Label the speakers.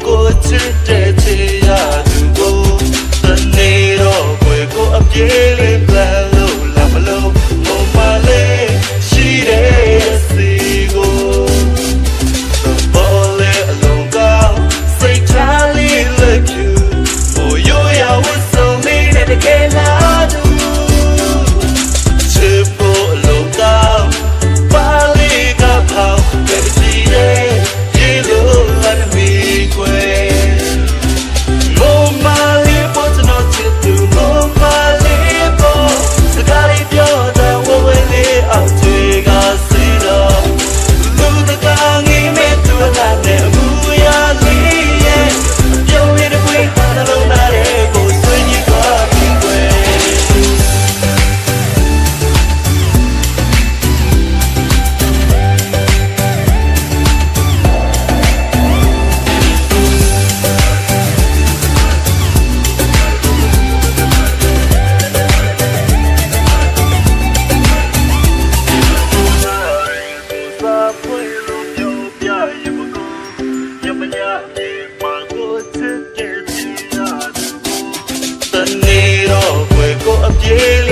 Speaker 1: Good to death. ပြေ